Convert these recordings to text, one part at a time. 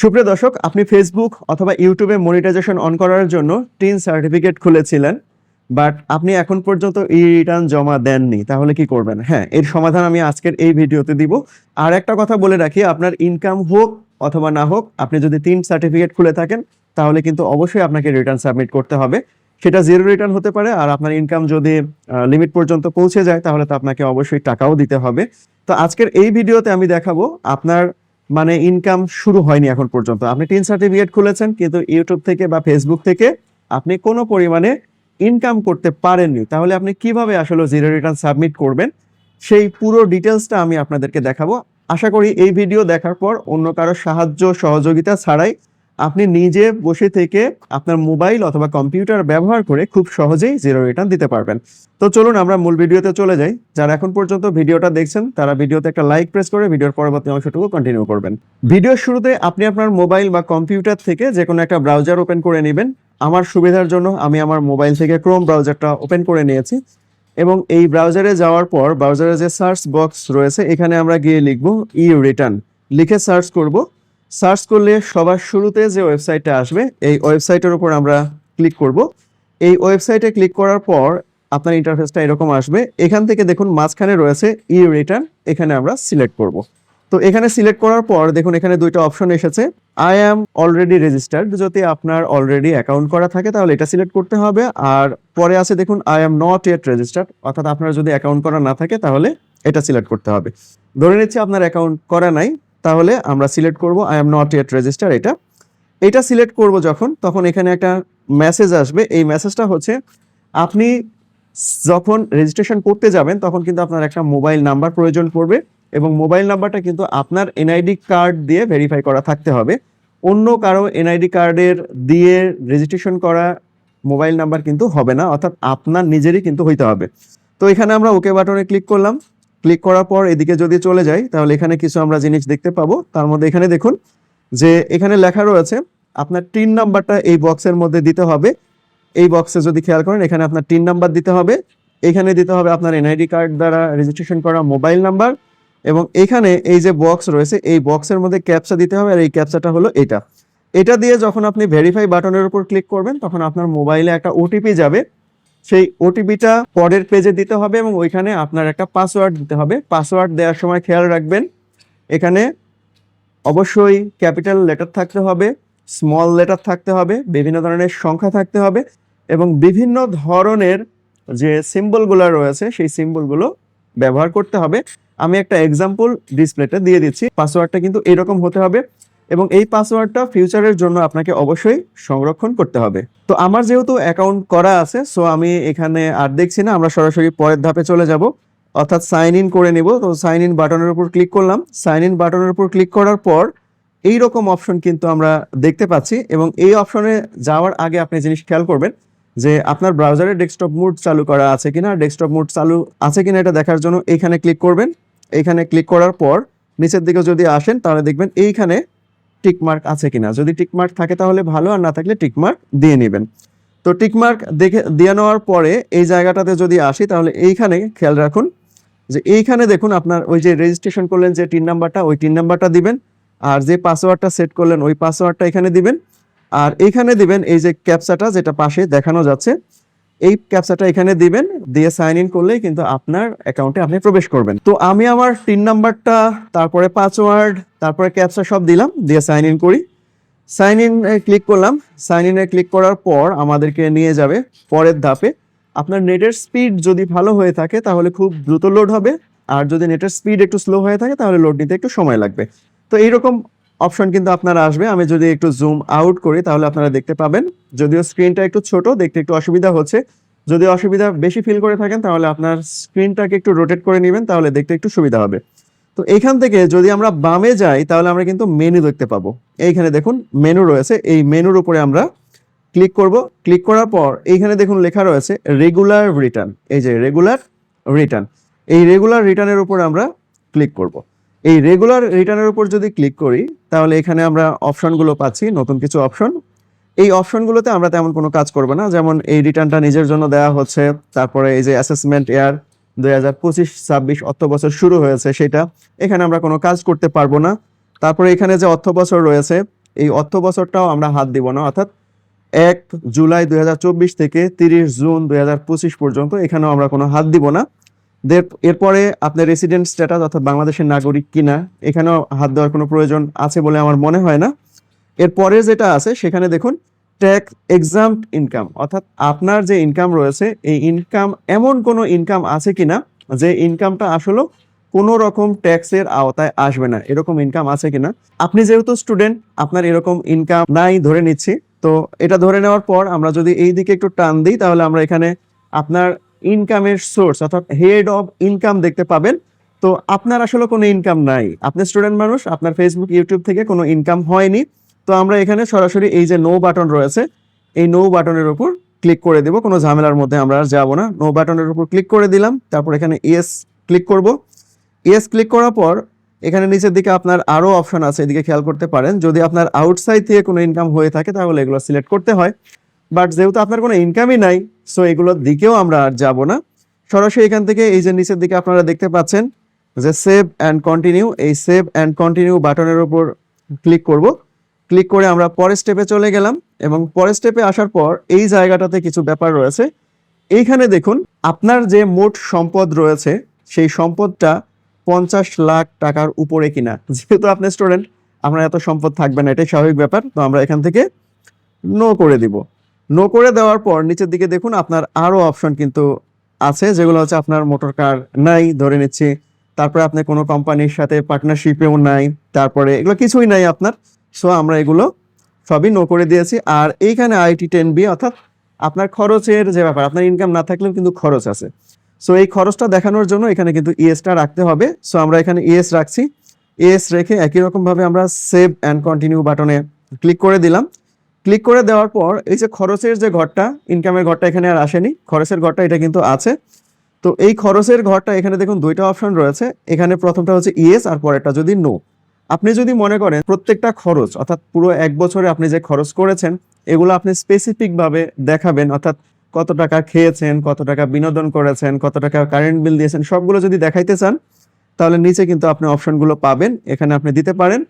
সুপ্রিয় দর্শক, আপনি ফেসবুক অথবা ইউটিউবে মনিটাইজেশন অন করার জন্য টিন সার্টিফিকেট খুলেছিলেন বাট আপনি এখন পর্যন্ত ই রিটার্ন জমা দেননি, তাহলে কি করবেন? হ্যাঁ এর সমাধান আমি আজকের এই ভিডিওতে দিব। আর একটা কথা বলে রাখি, আপনার ইনকাম হোক অথবা না হোক, আপনি যদি তিন সার্টিফিকেট খুলে থাকেন, তাহলে কিন্তু অবশ্যই আপনাকে রিটার্ন সাবমিট করতে হবে। সেটা জিরো রিটার্ন হতে পারে, আর আপনার ইনকাম যদি লিমিট পর্যন্ত পৌঁছে যায়, তাহলে তো আপনাকে অবশ্যই টাকাও দিতে হবে। তো আজকের এই ভিডিওতে আমি দেখাবো, আপনার মানে ইনকাম শুরু হয়নি এখন পর্যন্ত। আপনি তিন সার্টিফিকেট খুলেছেন, কিন্তু ইউটিউব থেকে বা ফেসবুক থেকে আপনি কোনো পরিমাণে ইনকাম করতে পারেননি। তাহলে আপনি কীভাবে আসলে জিরো রিটার্ন সাবমিট করবেন? সেই পুরো ডিটেলসটা আমি আপনাদেরকে দেখাবো। আশা করি এই ভিডিও দেখার পর অন্য কারও সাহায্য, সহযোগিতা ছাড়াই আপনি নিজে বসে থেকে আপনার মোবাইল অথবা কম্পিউটার ব্যবহার করে খুব সহজেই জিরো রিটার্ন দিতে পারবেন। তো চলুন আমরা মূল ভিডিওতে চলে যাই। যারা এখন পর্যন্ত ভিডিওটা দেখছেন, তারা ভিডিওতে একটা লাইক প্রেস করে ভিডিওর পরবর্তী অংশটুকু কন্টিনিউ করবেন। ভিডিওর শুরুতে আপনি আপনার মোবাইল বা কম্পিউটার থেকে যে কোনো একটা ব্রাউজার ওপেন করে নেবেন। আমার সুবিধার জন্য আমি আমার মোবাইল থেকে ক্রোম ব্রাউজারটা ওপেন করে নিয়েছি এবং এই ব্রাউজারে যাওয়ার পর ব্রাউজারে যে সার্চ বক্স রয়েছে, এখানে আমরা গিয়ে লিখব ই রিটার্ন লিখে সার্চ করব সার্চ করলে সবার শুরুতে যে ওয়েবসাইটটা আসবে, এই ওয়েবসাইটের উপর আমরা ক্লিক করব। এই ওয়েবসাইটে ক্লিক করার পর আপনার ইন্টারফেসটা এরকম আসবে। এখান থেকে দেখুন মাঝখানে রয়েছে ই রিটার্ন এখানে আমরা সিলেক্ট করব। তো এখানে সিলেক্ট করার পর দেখুন এখানে দুইটা অপশন এসেছে। আই অ্যাম অলরেডি রেজিস্টার্ড যদি আপনার অলরেডি অ্যাকাউন্ট করা থাকে তাহলে এটা সিলেক্ট করতে হবে। আর পরে আছে দেখুন I am not yet registered অর্থাৎ আপনার যদি অ্যাকাউন্ট করা না থাকে তাহলে এটা সিলেক্ট করতে হবে। ধরে নিচ্ছি আপনার অ্যাকাউন্ট করা নাই তাহলে আমরা সিলেক্ট করব I am not yet register এটা। এটা সিলেক্ট করব যখন, তখন এখানে একটা মেসেজ আসবে। এই মেসেজটা হচ্ছে, আপনি যখন রেজিস্ট্রেশন করতে যাবেন, তখন কিন্তু আপনার একটা মোবাইল নাম্বার প্রয়োজন পড়বে এবং মোবাইল নাম্বারটা কিন্তু আপনার এনআইডি কার্ড দিয়ে ভেরিফাই করা থাকতে হবে। অন্য কারও এনআইডি কার্ডের দিয়ে রেজিস্ট্রেশন করা মোবাইল নাম্বার কিন্তু হবে না, অর্থাৎ আপনার নিজেরই কিন্তু হইতে হবে। তো এখানে আমরা ওকে বাটনে ক্লিক করলাম। ক্লিক করার পর এদিকে যদি চলে যাই, তাহলে এখানে কিছু আমরা জিনিস দেখতে পাবো। তার মধ্যে এখানে দেখুন যে এখানে লেখা রয়েছে, আপনার টিন নাম্বারটা এই বক্সের মধ্যে দিতে হবে। এই বক্সে যদি খেয়াল করেন, এখানে আপনার টিন নাম্বার দিতে হবে। এখানে দিতে হবে আপনার এনআইডি কার্ড দ্বারা রেজিস্ট্রেশন করা মোবাইল নাম্বার এবং এখানে এই যে বক্স রয়েছে, এই বক্সের মধ্যে ক্যাপচা দিতে হবে আর এই ক্যাপচাটা হলো এটা। এটা দিয়ে যখন আপনি ভেরিফাই বাটনের উপর ক্লিক করবেন, তখন আপনার মোবাইলে একটা ওটিপি যাবে। সেই ওটিপিটা পরের পেজে দিতে হবে এবং ওইখানে আপনার একটা পাসওয়ার্ড দিতে হবে। পাসওয়ার্ড দেওয়ার সময় খেয়াল রাখবেন। এখানে অবশ্যই ক্যাপিটাল লেটার থাকতে হবে স্মল লেটার থাকতে হবে, বিভিন্ন ধরনের সংখ্যা থাকতে হবে এবং বিভিন্ন ধরনের যে সিম্বলগুলো রয়েছে, সেই সিম্বলগুলো ব্যবহার করতে হবে। আমি একটা এক্সাম্পল ডিসপ্লেটা দিয়ে দিচ্ছি। পাসওয়ার্ডটা কিন্তু এরকম হতে হবে। এবং এই পাসওয়ার্ডটা ফিউচারের জন্য আপনাকে অবশ্যই সংরক্ষণ করতে হবে। তো আমার যেহেতু অ্যাকাউন্ট করা আছে সো আমি এখানে আর দেখছি না, আমরা সরাসরি পরের ধাপে চলে যাব। অর্থাৎ সাইন ইন করে নিব, তো সাইন ইন বাটনের উপর ক্লিক করলাম। সাইন ইন বাটনের উপর ক্লিক করার পর এই রকম অপশন কিন্তু আমরা দেখতে পাচ্ছি এবং এই অপশনে যাওয়ার আগে আপনি জিনিস খেয়াল করবেন যে আপনার ব্রাউজারে ডেস্কটপ মোড চালু করা আছে কিনা। ডেস্কটপ মোড চালু আছে কিনা এটা দেখার জন্য এইখানে ক্লিক করবেন। এইখানে ক্লিক করার পর নিচের দিকে যদি আসেন, তাহলে দেখবেন এইখানে টিকমার্ক আছে কিনা? যদি টিকমার্ক থাকে তাহলে ভালো, আর না থাকলে টিকমার্ক দিয়ে নেবেন। তো টিকমার্ক দেখে, দিয়ে নেওয়ার পরে এই জায়গাটাতে যদি আসি, তাহলে এইখানে খেয়াল রাখুন যে এইখানে দেখুন আপনার ওই যে রেজিস্ট্রেশন করলেন যে টিন নাম্বারটা, ওই টিন নাম্বারটা দিবেন, আর যে পাসওয়ার্ডটা সেট করলেন, ওই পাসওয়ার্ডটা এখানে দিবেন, আর এইখানে দিবেন এই যে ক্যাপচাটা যেটা পাশে দেখানো যাচ্ছে। এই ক্যাপচাটা এখানে দিবেন, দিয়ে সাইন ইন করলেই কিন্তু আপনার অ্যাকাউন্টে আপনি প্রবেশ করবেন। তো আমি আমার তিন নাম্বারটা, তারপরে পাসওয়ার্ড তারপরে ক্যাপচা সব দিলাম, দিয়ে সাইন ইন করি। সাইন ইন ক্লিক করলাম। সাইন ইনে ক্লিক করার পর আমাদেরকে নিয়ে যাবে পরের ধাপে। আপনার নেটের স্পিড যদি ভালো হয়ে থাকে, তাহলে খুব দ্রুত লোড হবে। আর যদি নেটের স্পিড একটু স্লো হয়ে থাকে, তাহলে লোড নিতে একটু সময় লাগবে। তো এইরকম অপশন কিন্তু আপনারা আসবে। আমি যদি একটু জুম আউট করি, তাহলে আপনারা দেখতে পাবেন। যদিও স্ক্রিনটা একটু ছোট, দেখতে একটু অসুবিধা হচ্ছে। যদি অসুবিধা বেশি ফিল করে থাকেন, তাহলে আপনার স্ক্রিনটাকে একটু রোটেট করে নেবেন, তাহলে দেখতে একটু সুবিধা হবে। তো এইখান থেকে যদি আমরা বামে যাই, তাহলে আমরা কিন্তু মেনু দেখতে পাবো। এইখানে দেখুন মেনু রয়েছে। এই মেনুর উপরে আমরা ক্লিক করব। ক্লিক করার পর এইখানে দেখুন লেখা রয়েছে রেগুলার রিটার্ন এই যে রেগুলার রিটার্ন এই রেগুলার রিটার্নের উপর আমরা ক্লিক করব। এই রেগুলার রিটার্নের উপর যদি ক্লিক করি, তাহলে এখানে আমরা অপশনগুলো পাচ্ছি, নতুন কিছু অপশন এই অপশনগুলোতে আমরা তেমন কোনো কাজ করব না, যেমন এই রিটার্নটা নিজের জন্য দেওয়া হচ্ছে, তারপরে এই যে অ্যাসেসমেন্ট এয়ার দুই হাজার পঁচিশ, ছাব্বিশ অর্থ বছর শুরু হয়েছে সেটা, এখানে আমরা কোনো কাজ করতে পারব না। তারপরে এখানে যে অর্থ বছর রয়েছে, এই অর্থ বছরটাও আমরা হাত দিব না, অর্থাৎ এক জুলাই দুই হাজার চব্বিশ থেকে তিরিশ জুন দুই হাজার পঁচিশ পর্যন্ত এখানেও আমরা কোনো হাত দিব না। এরপরে আপনার রেসিডেন্ট স্ট্যাটাস অর্থাৎ বাংলাদেশের নাগরিক কিনা, এখানেও হাত দেওয়ার কোনো প্রয়োজন আছে বলে আমার মনে হয় না। এরপরে যেটা আছে, সেখানে দেখুন ট্যাক্স এক্সাম ইনকাম অর্থাৎ আপনার যে ইনকাম রয়েছে, এই ইনকাম এমন কোনো ইনকাম আছে কিনা, যে ইনকামটা আসলে কোনো রকম ট্যাক্সের আওতায় আসবে না, এরকম ইনকাম আছে কিনা। আপনি যেহেতু স্টুডেন্ট আপনার এরকম ইনকাম নাই ধরে নিচ্ছি। তো এটা ধরে নেওয়ার পর আমরা যদি এই দিকে একটু টান দিই, তাহলে আমরা এখানে আপনার ইনকামের সোর্স অর্থাৎ হেড অফ ইনকাম দেখতে পাবেন। তো আপনার আসলে কোনো ইনকাম নাই। আপনি স্টুডেন্ট মানুষ, আপনার ফেসবুক ইউটিউব থেকে কোনো ইনকাম হয়নি। তো আমরা এখানে সরাসরি এই যে নো বাটন রয়েছে, এই নো বাটনের উপর ক্লিক করে দেব। কোনো ঝামেলার মধ্যে আমরা আর যাব না। নো বাটনের উপর ক্লিক করে দিলাম। তারপর এখানে ইয়েস ক্লিক করব। ইয়েস ক্লিক করার পর এখানে নিচের দিকে আপনার আরও অপশন আছে, এদিকে খেয়াল করতে পারেন। যদি আপনার আউটসাইড থেকে কোনো ইনকাম হয়ে থাকে, তাহলে এগুলো সিলেক্ট করতে হয়। বাট যেহেতু আপনার কোনো ইনকামই নাই সো এগুলোর দিকেও আমরা আর যাব না। সরাসরি এখান থেকে এই যে নিচের দিকে আপনারা দেখতে পাচ্ছেন যে সেভ অ্যান্ড কন্টিনিউ এই সেভ অ্যান্ড কন্টিনিউ বাটনের উপর ক্লিক করব। ক্লিক করে আমরা পরের স্টেপে চলে গেলাম এবং পরের স্টেপে আসার পর এই জায়গাটাতে কিছু ব্যাপার রয়েছে। এইখানে দেখুন, আপনার যে মোট সম্পদ রয়েছে, সেই সম্পদটা পঞ্চাশ লাখ টাকার উপরে কিনা। যেহেতু আপনি স্টুডেন্ট আপনার এত সম্পদ থাকবে না, এটাই স্বাভাবিক ব্যাপার। তো আমরা এখান থেকে নো করে দিব। নো করে দেওয়ার পর নিচের দিকে দেখুন আপনার আরও অপশন কিন্তু আছে, যেগুলো হচ্ছে আপনার মোটর কার নাই, ধরে নিচ্ছি। তারপরে আপনি কোনো কোম্পানির সাথে পার্টনারশিপেও নাই, তারপরে এগুলো কিছুই নাই আপনার। সো আমরা এগুলো সবই নো করে দিয়েছি। আর এইখানে আইটি টেন বি অর্থাৎ আপনার খরচের যে ব্যাপার, আপনার ইনকাম না থাকলেও কিন্তু খরচ আছে। সো এই খরচটা দেখানোর জন্য এখানে কিন্তু ইএসটা রাখতে হবে। সো আমরা এখানে ইএস রাখছি। ইএস রেখে একই রকমভাবে আমরা সেভ অ্যান্ড কন্টিনিউ বাটনে ক্লিক করে দিলাম। ক্লিক করে দেওয়ার পর এই যে খরচের যে ঘরটা ইনকামের ঘরটা এখানে আর আসেনি। খরচের ঘরটা এটা কিন্তু আছে। তো এই খরচের ঘরটা এখানে দেখুন দুইটা অপশন রয়েছে। এখানে প্রথমটা হচ্ছে ইএস আর পরেরটা যদি নো আপনি যদি মনে করেন প্রত্যেকটা খরচ, অর্থাৎ পুরো এক বছরে আপনি যে খরচ করেছেন, এগুলো আপনি স্পেসিফিক ভাবে দেখাবেন, অর্থাৎ কত টাকা খেয়েছেন, কত টাকা বিনোদন করেছেন, কত টাকা কারেন্ট বিল দিয়েছেন, সবগুলো যদি দেখাইতে চান, তাহলে নিচে কিন্তু আপনি অপশনগুলো পাবেন। এখানে আপনি দিতে পারেন।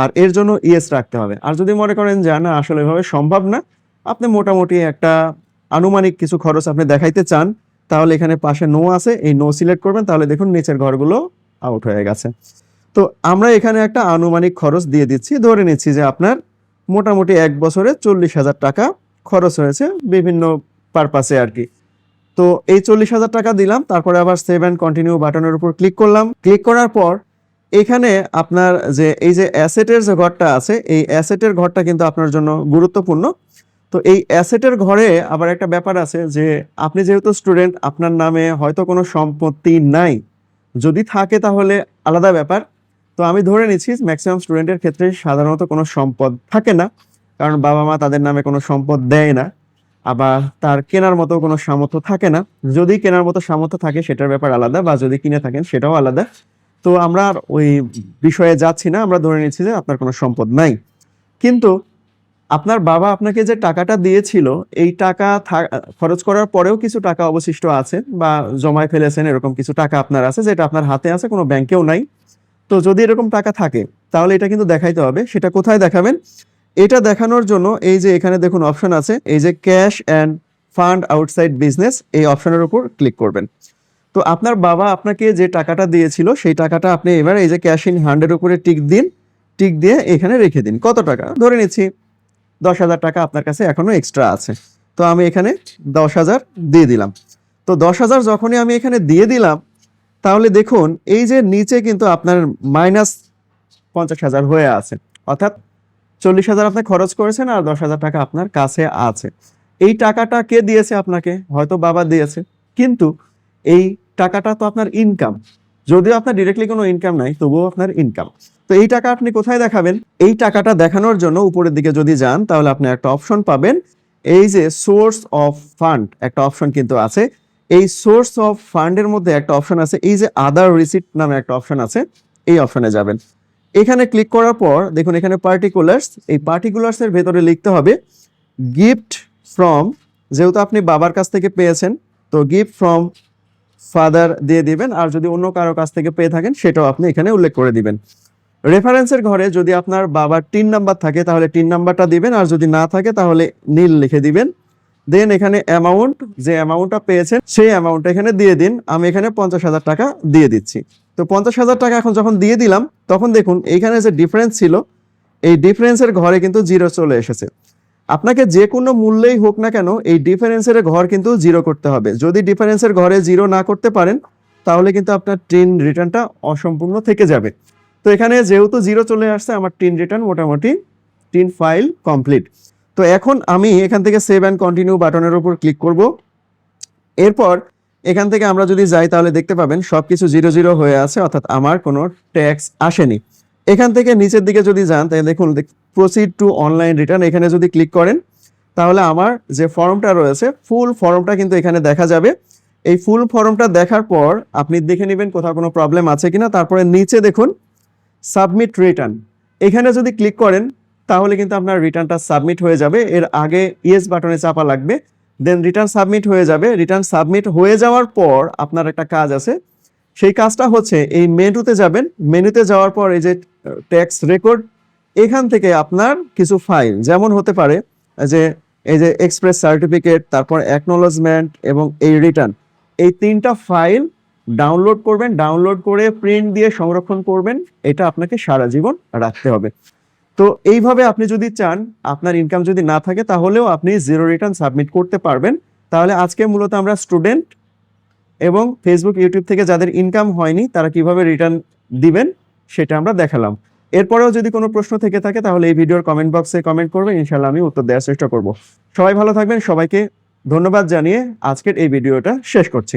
আর এর জন্য ইয়েস রাখতে হবে। আর যদি মনে করেন যে না, আসলে এভাবে সম্ভব না আপনি মোটামুটি একটা আনুমানিক কিছু খরচ আপনি দেখাইতে চান, তাহলে এখানে পাশে নো আছে, এই নো সিলেক্ট করবেন, তাহলে দেখুন নিচের ঘরগুলো আউট হয়ে গেছে। তো আমরা এখানে একটা আনুমানিক খরচ দিয়ে দিচ্ছি, ধরে নিচ্ছি যে আপনার মোটামুটি এক বছরে চল্লিশ হাজার টাকা খরচ হয়েছে বিভিন্ন পারপাসে আর কি। তো এই চল্লিশ হাজার টাকা দিলাম, তারপরে আবার সেভ অ্যান্ড কন্টিনিউ বাটনের উপর ক্লিক করলাম। ক্লিক করার পর এখানে আপনার যে, এই যে অ্যাসেটের যে ঘরটা আছে, এই অ্যাসেটের ঘরটা কিন্তু আপনার জন্য গুরুত্বপূর্ণ। তো এই অ্যাসেটের ঘরে আবার একটা ব্যাপার আছে যে, আপনি যেহেতু স্টুডেন্ট আপনার নামে হয়তো কোনো সম্পত্তি নাই। যদি থাকে তাহলে আলাদা ব্যাপার। তো আমি ধরে নিচ্ছি ম্যাক্সিমাম স্টুডেন্টের ক্ষেত্রে সাধারণত কোনো সম্পদ থাকে না। কারণ বাবা মা তাদের নামে কোনো সম্পদ দেয় না। আবার তার কেনার মতো কোনো সামর্থ্য থাকে না। যদি কেনার মতো সামর্থ্য থাকে, সেটার ব্যাপার আলাদা। বা যদি কিনে থাকেন, সেটাও আলাদা। তো আমরা ওই বিষয়ে যাচ্ছি না আমরা ধরে নিচ্ছি যে আপনার কোনো সম্পদ নাই। কিন্তু আপনার বাবা আপনাকে যে টাকাটা দিয়েছিল এই টাকা খরচ করার পরেও কিছু টাকা অবশিষ্ট আছে বা জমায় ফেলেছেন এরকম কিছু টাকা আপনার আছে যেটা আপনার হাতে আছে কোনো ব্যাংকেও নাই। তো যদি এরকম টাকা থাকে তাহলে এটা কিন্তু দেখাইতে হবে। সেটা কোথায় দেখাবেন? এটা দেখানোর জন্য এই যে এখানে দেখুন অপশন আছে এই যে cash and fund outside business এই অপশনের উপর ক্লিক করবেন। তো আপনার বাবা আপনাকে যে টাকাটা দিয়েছিল, সেই টাকাটা আপনি এবার এই যে ক্যাশ ইন হান্ডের উপরে টিক দিন টিক দিয়ে এখানে রেখে দিন। কত টাকা? ধরে নিচ্ছি, দশ হাজার টাকা আপনার কাছে এখনও এক্সট্রা আছে। তো আমি এখানে দশ হাজার দিয়ে দিলাম। তো দশ হাজার যখনই আমি এখানে দিয়ে দিলাম, তাহলে দেখুন, এই যে নিচে কিন্তু আপনার মাইনাস পঞ্চাশ হাজার হয়ে আছে। অর্থাৎ চল্লিশ হাজার আপনি খরচ করেছেন আর দশ হাজার টাকা আপনার কাছে আছে। এই টাকাটা কে দিয়েছে আপনাকে? হয়তো বাবা দিয়েছে। কিন্তু এই টাকাটা তো আপনার ইনকাম যদিও আপনার ডিরেক্টলি কোনো ইনকাম নাই, তবুও আপনার ইনকাম তো এই টাকা আপনি কোথায় দেখাবেন? এই টাকাটা দেখানোর জন্য উপরের দিকে যদি যান, তাহলে আপনি একটা অপশন পাবেন। এই যে সোর্স অফ ফান্ড একটা অপশন কিন্তু আছে। এই সোর্স অফ ফান্ডের মধ্যে একটা অপশন আছে। এই যে আদার রিসিপ্ট নামে একটা অপশন আছে, এই অপশনে যাবেন। এখানে ক্লিক করার পর, দেখুন এখানে পার্টিকুলার্স এই পার্টিকুলার্স এর ভেতরে লিখতে হবে গিফট ফ্রম যেহেতু আপনি বাবার কাছ থেকে পেয়েছেন, তো গিফট ফ্রম ফাদার দিয়ে দিবেন, আর যদি অন্য কারও কাছ থেকে পেয়ে থাকেন, সেটাও আপনি এখানে উল্লেখ করে দিবেন। রেফারেন্সের ঘরে যদি আপনার বাবার তিন নাম্বার থাকে, তাহলে তিন নাম্বারটা দিবেন, আর যদি না থাকে, তাহলে নীল লিখে দিবেন। দেন এখানে অ্যামাউন্ট যে অ্যামাউন্টটা পেয়েছেন, সেই অ্যামাউন্টটা এখানে দিয়ে দিন। আমি এখানে পঞ্চাশ হাজার টাকা দিয়ে দিচ্ছি। তো পঞ্চাশ হাজার টাকা এখন যখন দিয়ে দিলাম, তখন দেখুন এইখানে যে ডিফারেন্স ছিল, এই ডিফারেন্সের ঘরে কিন্তু জিরো চলে এসেছে। আপনাকে যে কোনো মূল্যেই হোক না কেন এই ডিফারেন্সের ঘর কিন্তু জিরো করতে হবে। যদি ডিফারেন্সের ঘরে জিরো না করতে পারেন, তাহলে কিন্তু আপনার টিন রিটার্নটা অসম্পূর্ণ থেকে যাবে। তো এখানে যেহেতু জিরো চলে আসছে, আমার টিন রিটার্ন মোটামুটি টিন ফাইল কমপ্লিট। তো এখন আমি এখান থেকে সেভ অ্যান্ড কন্টিনিউ বাটনের উপর ক্লিক করব। এরপর এখান থেকে আমরা যদি যাই, তাহলে দেখতে পাবেন সব কিছু জিরো জিরো হয়ে আছে, অর্থাৎ আমার কোনো ট্যাক্স আসেনি। এখান থেকে নিচের দিকে যদি যান, তাহলে দেখুন প্রসিড টু অনলাইন রিটার্ন এখানে যদি ক্লিক করেন, তাহলে আমার যে ফর্মটা রয়েছে ফুল ফর্মটা কিন্তু এখানে দেখা যাবে। এই ফুল ফর্মটা দেখার পর আপনি দেখে নেবেন কোথাও কোনো প্রবলেম আছে কিনা। তারপরে নিচে দেখুন সাবমিট রিটার্ন এখানে যদি ক্লিক করেন, তাহলে কিন্তু আপনার রিটার্নটা সাবমিট হয়ে যাবে। এর আগে ইয়েস বাটনে চাপা লাগবে। দেন রিটার্ন সাবমিট হয়ে যাবে। রিটার্ন সাবমিট হয়ে যাওয়ার পর আপনার একটা কাজ আছে। সেই কাজটা হচ্ছে, এই মেনুতে যাবেন। মেনুতে যাওয়ার পর এই যে ট্যাক্স রেকর্ড এখান থেকে আপনার কিছু ফাইল যেমন হতে পারে যে এই যে এক্সপ্রেস সার্টিফিকেট তারপর অ্যাকনোলজমেন্ট এবং এই রিটার্ন এই তিনটা ফাইল ডাউনলোড করবেন ডাউনলোড করে প্রিন্ট দিয়ে সংরক্ষণ করবেন, এটা আপনাকে সারা জীবন রাখতে হবে। তো এইভাবে আপনি যদি চান, আপনার ইনকাম যদি না থাকে, তাহলেও আপনি জিরো রিটার্ন সাবমিট করতে পারবেন। তাহলে আজকে মূলত আমরা স্টুডেন্ট এবং ফেসবুক ইউটিউব থেকে যাদের ইনকাম হয়নি, তারা কীভাবে রিটার্ন দিবেন সেটা আমরা দেখালাম। এরপরেও যদি কোনো প্রশ্ন থেকে থাকে, তাহলে এই ভিডিওর কমেন্ট বক্সে কমেন্ট করবে ইনশাল্লাহ আমি উত্তর দেওয়ার চেষ্টা করব। সবাই ভালো থাকবেন, সবাইকে ধন্যবাদ জানিয়ে আজকের এই ভিডিওটা শেষ করছি।